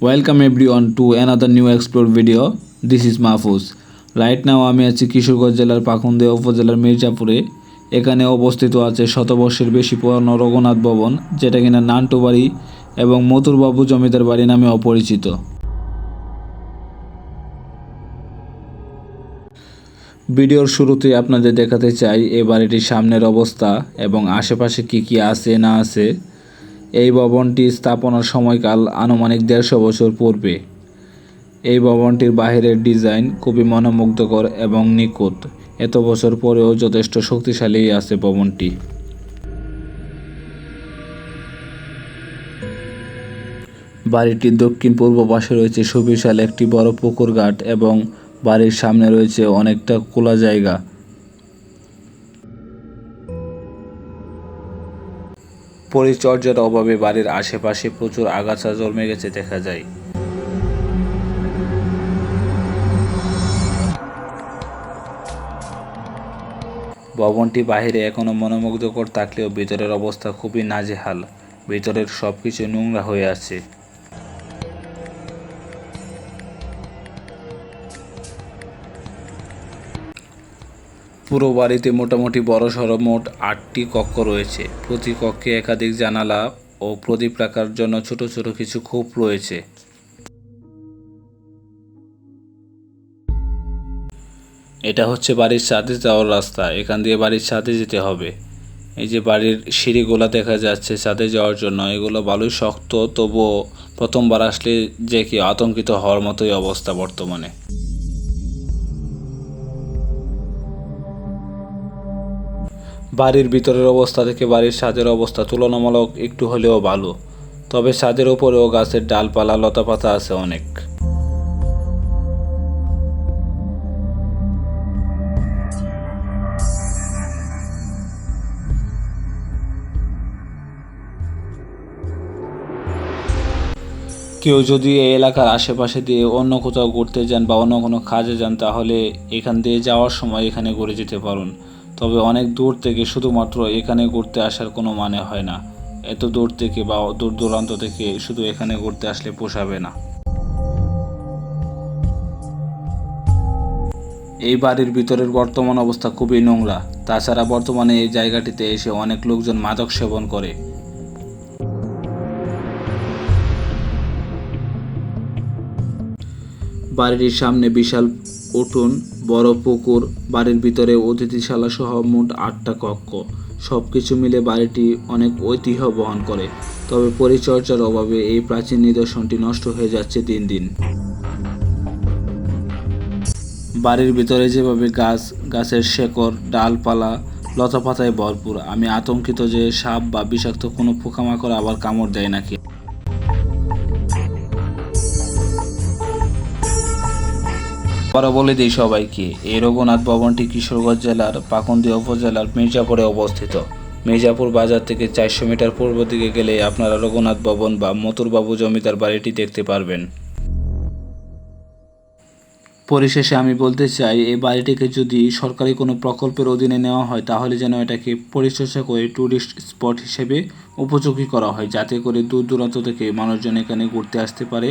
Welcome everyone to another new explore video. This is Mahfuz. Right now আমি আছি কিশোরগঞ্জ জেলার পাকুন্দিয়া উপজেলার মির্জাপুরে এখানে অবস্থিত আছে শতবর্ষের বেশি পুরানো রঘুনাথ ভবন, যেটা কিনা নান্টু বাড়ি এবং মথুরবাবু জমিদার বাড়ি নামে অপরিচিত ভিডিওর শুরুতে আপনাদের দেখাতে চাই এই বাড়িটির সামনের অবস্থা এবং আশেপাশে কি কি আছে না আছে এই ভবনটি স্থাপনার সময়কাল আনুমানিক দেড়শো বছর পূর্বে। এই ভবনটির বাহিরের ডিজাইন খুবই মনোমুগ্ধকর এবং নিখুঁত। এত বছর পরেও যথেষ্ট শক্তিশালী আছে ভবনটি। বাড়িটির দক্ষিণ পূর্ব পাশে রয়েছে সুবিশাল একটি বড় পুকুর ঘাট এবং বাড়ির সামনে রয়েছে অনেকটা খোলা জায়গা। পরিচর্যার অভাবে বাড়ির আশেপাশে প্রচুর আগাছা জন্মে গেছে, দেখা যায়। ভবনটি বাহিরে এখনও মনোমুগ্ধকর, থাকলেও ভিতরের অবস্থা খুবই নাজেহাল। ভিতরের সবকিছু নোংরা হয়ে আছে। পুরো বাড়িতে মোটামুটি বড়সড় মোট আটটি কক্ষ রয়েছে। প্রতি কক্ষে একাধিক জানালা ও প্রদীপ রাখার জন্য ছোট ছোট কিছু খোপ রয়েছে। এটা হচ্ছে বাড়ির ছাদে যাওয়ার রাস্তা। এখান দিয়ে বাড়ির ছাদে যেতে হবে। এই যে বাড়ির সিঁড়িগুলো দেখা যাচ্ছে ছাদে যাওয়ার জন্য, এগুলো ভালোই শক্ত, তবুও প্রথমবার আসলে যে কি আতঙ্কিত হওয়ার মতোই অবস্থা বর্তমানে। বাড়ির ভিতরের অবস্থা থেকে বাড়ির ছাদের অবস্থা তুলনামূলক একটু হলেও ভালো। তবে ছাদের ওপরেও গাছের ডালপালা, লতাপাতা আছে অনেক। কেউ যদি এই এলাকার আশেপাশে দিয়ে অন্য কোথাও ঘুরতে যান বা অন্য কোনো কাজে যান, তাহলে এখান দিয়ে যাওয়ার সময় এখানে ঘুরে যেতে পারুন। তবে অনেক দূর থেকে শুধুমাত্র এখানে ঘুরতে আসার কোনো মানে হয় না। এত দূর থেকে বা দূর দূরান্ত থেকে শুধু এখানে ঘুরতে আসলে পোষাবে না। এই বাড়ির ভিতরের বর্তমান অবস্থা খুবই নোংরা। তাছাড়া বর্তমানে এই জায়গাটিতে এসে অনেক লোকজন মাদক সেবন করে। বাড়ির সামনে বিশাল উঠোন, বড় পুকুর, বাড়ির ভিতরে অতিথিশালা সহ মোট আটটা কক্ষ। সব কিছু মিলে বাড়িটি অনেক ঐতিহ্য বহন করে, তবে পরিচর্যার অভাবে এই প্রাচীন নিদর্শনটি নষ্ট হয়ে যাচ্ছে দিন দিন। বাড়ির ভিতরে যেভাবে গাছ, গাছের শেকড়, ডালপালা, লতাপাতায় ভরপুর, আমি আতঙ্কিত যে সাপ বা বিষাক্ত কোনো পোকামাকড় আবার কামড় দেয় নাকি? আবারও বলে দিই সবাইকে, এই রঘুনাথ ভবনটি কিশোরগঞ্জ জেলার পাকুন্দি উপজেলার মির্জাপুরে অবস্থিত। মির্জাপুর বাজার থেকে চারশো মিটার পূর্ব দিকে গেলে আপনারা রঘুনাথ ভবন বা মথুরবাবু জমিদার বাড়িটি দেখতে পারবেন। পরিশেষে আমি বলতে চাই, এই বাড়িটিকে যদি সরকারি কোনো প্রকল্পের অধীনে নেওয়া হয়, তাহলে যেন এটাকে পরিচর্যা করে ট্যুরিস্ট স্পট হিসেবে উপযোগী করা হয়, যাতে করে দূর দূরান্ত থেকে মানুষজন এখানে ঘুরতে আসতে পারে।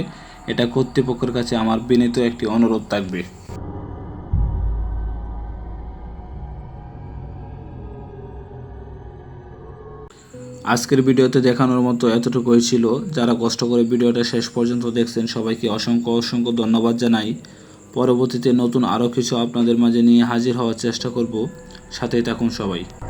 এটা কর্তৃপক্ষের কাছে আমার বিনীত একটি অনুরোধ থাকবে। আজকের ভিডিওতে দেখানোর মতো এতটুকুই ছিল। যারা কষ্ট করে ভিডিওটা শেষ পর্যন্ত দেখছেন, সবাইকে অসংখ্য অসংখ্য ধন্যবাদ জানাই। পরবর্তীতে নতুন আরও কিছু আপনাদের মাঝে নিয়ে হাজির হওয়ার চেষ্টা করব। সাথেই থাকুন সবাই।